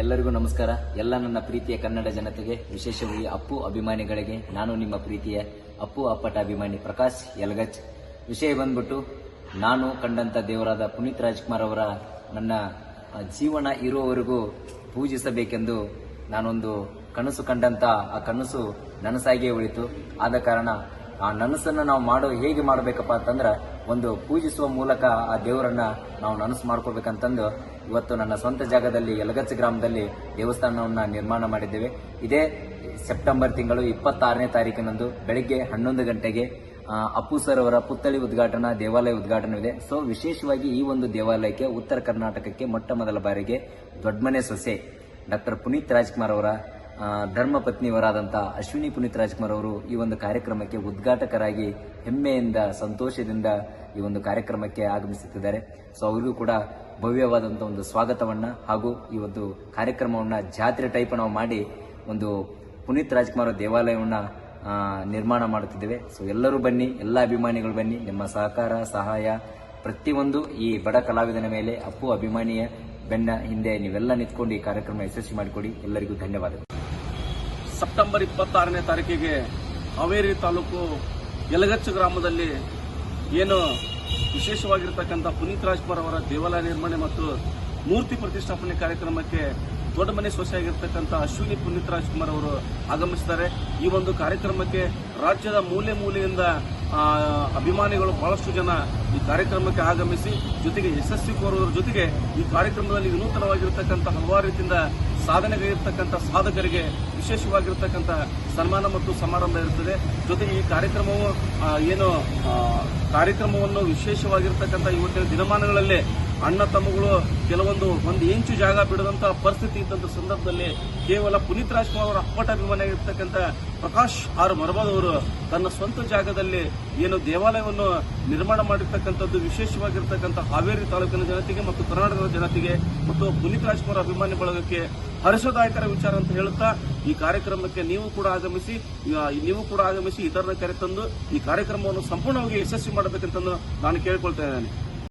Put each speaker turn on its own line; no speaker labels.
ಎಲ್ಲರಿಗೂ ನಮಸ್ಕಾರ. ಎಲ್ಲ ನನ್ನ ಪ್ರೀತಿಯ ಕನ್ನಡ ಜನತೆಗೆ, ವಿಶೇಷವಾಗಿ ಅಪ್ಪು ಅಭಿಮಾನಿಗಳಿಗೆ, ನಾನು ನಿಮ್ಮ ಪ್ರೀತಿಯ ಅಪ್ಪು ಅಪ್ಪಟ ಅಭಿಮಾನಿ ಪ್ರಕಾಶ್ ಯಲಗಜ್. ವಿಷಯ ಬಂದ್ಬಿಟ್ಟು, ನಾನು ಕಂಡಂತ ದೇವರಾದ ಪುನೀತ್ ರಾಜ್ಕುಮಾರ್ ಅವರ ನನ್ನ ಜೀವನ ಇರುವವರೆಗೂ ಪೂಜಿಸಬೇಕೆಂದು ನಾನೊಂದು ಕನಸು ಕಂಡಂತ, ಆ ಕನಸು ನನಸಾಗಿಯೇ ಉಳಿತು. ಆದ ಕಾರಣ ಆ ನನಸನ್ನ ನಾವು ಮಾಡೋ ಹೇಗೆ ಮಾಡಬೇಕಪ್ಪ ಅಂತಂದ್ರೆ ಒಂದು ಪೂಜಿಸುವ ಮೂಲಕ ಆ ದೇವರನ್ನ ನಾವು ನನಸು ಮಾಡ್ಕೋಬೇಕಂತಂದು ಇವತ್ತು ನನ್ನ ಸ್ವಂತ ಜಾಗದಲ್ಲಿ ಯಲಗಚ್ಚ ಗ್ರಾಮದಲ್ಲಿ ದೇವಸ್ಥಾನವನ್ನ ನಿರ್ಮಾಣ ಮಾಡಿದ್ದೇವೆ. ಇದೇ ಸೆಪ್ಟೆಂಬರ್ ತಿಂಗಳು ಇಪ್ಪತ್ತಾರನೇ ತಾರೀಕಿನಂದು ಬೆಳಿಗ್ಗೆ ಹನ್ನೊಂದು ಗಂಟೆಗೆ ಅಪ್ಪು ಸರ್ ಅವರ ಪುತ್ಥಳಿ ಉದ್ಘಾಟನಾ ದೇವಾಲಯ ಉದ್ಘಾಟನೆವಿದೆ. ಸೊ, ವಿಶೇಷವಾಗಿ ಈ ಒಂದು ದೇವಾಲಯಕ್ಕೆ ಉತ್ತರ ಕರ್ನಾಟಕಕ್ಕೆ ಮೊಟ್ಟ ಮೊದಲ ಬಾರಿಗೆ ದೊಡ್ಡಮನೆ ಸೊಸೆ ಡಾಕ್ಟರ್ ಪುನೀತ್ ರಾಜ್ಕುಮಾರ್ ಅವರ ಆ, ಧರ್ಮ ಪತ್ನಿಯವರಾದಂಥ ಅಶ್ವಿನಿ ಪುನೀತ್ ರಾಜ್ಕುಮಾರ್ ಅವರು ಈ ಒಂದು ಕಾರ್ಯಕ್ರಮಕ್ಕೆ ಉದ್ಘಾಟಕರಾಗಿ ಹೆಮ್ಮೆಯಿಂದ ಸಂತೋಷದಿಂದ ಈ ಒಂದು ಕಾರ್ಯಕ್ರಮಕ್ಕೆ ಆಗಮಿಸುತ್ತಿದ್ದಾರೆ. ಸೊ ಅವರಿಗೂ ಕೂಡ ಭವ್ಯವಾದಂಥ ಒಂದು ಸ್ವಾಗತವನ್ನ ಹಾಗೂ ಈ ಒಂದು ಕಾರ್ಯಕ್ರಮವನ್ನ ಜಾತ್ರೆ ಟೈಪ್ ನಾವು ಮಾಡಿ ಒಂದು ಪುನೀತ್ ರಾಜ್ಕುಮಾರ್ ದೇವಾಲಯವನ್ನು ನಿರ್ಮಾಣ ಮಾಡುತ್ತಿದ್ದೇವೆ. ಸೊ ಎಲ್ಲರೂ ಬನ್ನಿ ಎಲ್ಲ ಅಭಿಮಾನಿಗಳು ಬನ್ನಿ. ನಿಮ್ಮ ಸಹಕಾರ ಸಹಾಯ ಪ್ರತಿಯೊಂದು ಈ ಬಡ ಕಲಾವಿದನ ಮೇಲೆ ಅಪ್ಪು ಅಭಿಮಾನಿಯ ಬೆನ್ನ ಹಿಂದೆ ನೀವೆಲ್ಲ ನಿಂತ್ಕೊಂಡು ಈ ಕಾರ್ಯಕ್ರಮ ಯಶಸ್ವಿ ಮಾಡಿಕೊಡಿ. ಎಲ್ಲರಿಗೂ ಧನ್ಯವಾದಗಳು.
ಸೆಪ್ಟೆಂಬರ್ ಇಪ್ಪತ್ತಾರನೇ ತಾರೀಕಿಗೆ ಹಾವೇರಿ ತಾಲೂಕು ಯಲಗಚ್ಚ ಗ್ರಾಮದಲ್ಲಿ ಏನು ವಿಶೇಷವಾಗಿರ್ತಕ್ಕಂಥ ಪುನೀತ್ ರಾಜ್ಕುಮಾರ್ ಅವರ ದೇವಾಲಯ ನಿರ್ಮಾಣ ಮತ್ತು ಮೂರ್ತಿ ಪ್ರತಿಷ್ಠಾಪನೆ ಕಾರ್ಯಕ್ರಮಕ್ಕೆ ದೊಡ್ಡ ಮನೆ ಸೊಸೆಯಾಗಿರ್ತಕ್ಕಂಥ ಅಶ್ವಿನಿ ಪುನೀತ್ ರಾಜ್ಕುಮಾರ್ ಅವರು ಆಗಮಿಸಿದ್ದಾರೆ. ಈ ಒಂದು ಕಾರ್ಯಕ್ರಮಕ್ಕೆ ರಾಜ್ಯದ ಮೂಲೆ ಮೂಲೆಯಿಂದ ಅಭಿಮಾನಿಗಳು ಬಹಳಷ್ಟು ಜನ ಈ ಕಾರ್ಯಕ್ರಮಕ್ಕೆ ಆಗಮಿಸಿ, ಜೊತೆಗೆ ಯಶಸ್ವಿ ಕೋರುವುದರ ಜೊತೆಗೆ ಈ ಕಾರ್ಯಕ್ರಮದಲ್ಲಿ ವಿನೂತನವಾಗಿರ್ತಕ್ಕಂಥ ಹಲವಾರು ರೀತಿಯಿಂದ ಸಾಧನೆಗಳಿರ್ತಕ್ಕಂಥ ಸಾಧಕರಿಗೆ ವಿಶೇಷವಾಗಿರ್ತಕ್ಕಂಥ ಸನ್ಮಾನ ಮತ್ತು ಸಮಾರಂಭ ಇರುತ್ತದೆ. ಜೊತೆಗೆ ಈ ಕಾರ್ಯಕ್ರಮವು ಏನು ಕಾರ್ಯಕ್ರಮವನ್ನು ವಿಶೇಷವಾಗಿರ್ತಕ್ಕಂಥ ಇವತ್ತಿನ ದಿನಮಾನಗಳಲ್ಲೇ ಅಣ್ಣ ತಮ್ಮಗಳು ಕೆಲವೊಂದು ಒಂದು ಇಂಚು ಜಾಗ ಬಿಡದಂತಹ ಪರಿಸ್ಥಿತಿ ಇದ್ದಂತ ಸಂದರ್ಭದಲ್ಲಿ ಕೇವಲ ಪುನೀತ್ ರಾಜ್ಕುಮಾರ್ ಅವರ ಅಪ್ಪಟ ಅಭಿಮಾನಿಯಾಗಿರ್ತಕ್ಕಂಥ ಪ್ರಕಾಶ್ ಆರ್ ಮರಬಾದವರು ತನ್ನ ಸ್ವಂತ ಜಾಗದಲ್ಲಿ ಏನು ದೇವಾಲಯವನ್ನು ನಿರ್ಮಾಣ ಮಾಡಿರ್ತಕ್ಕಂಥದ್ದು ವಿಶೇಷವಾಗಿರ್ತಕ್ಕಂಥ ಹಾವೇರಿ ತಾಲೂಕಿನ ಜನತೆಗೆ ಮತ್ತು ಕರ್ನಾಟಕದ ಜನತೆಗೆ ಮತ್ತು ಪುನೀತ್ ರಾಜ್ಕುಮಾರ್ ಅಭಿಮಾನಿ ಬಳಗಕ್ಕೆ ಹರ್ಷದಾಯಕರ ವಿಚಾರ ಅಂತ ಹೇಳುತ್ತಾ ಈ ಕಾರ್ಯಕ್ರಮಕ್ಕೆ ನೀವು ಕೂಡ ಆಗಮಿಸಿ ನೀವು ಕೂಡ ಆಗಮಿಸಿ ಇತರರ ಕರೆತಂದು ಈ ಕಾರ್ಯಕ್ರಮವನ್ನು ಸಂಪೂರ್ಣವಾಗಿ ಯಶಸ್ವಿ ಮಾಡಬೇಕಂತಂದು ನಾನು ಕೇಳಿಕೊಳ್ತಾ ಇದ್ದೇನೆ.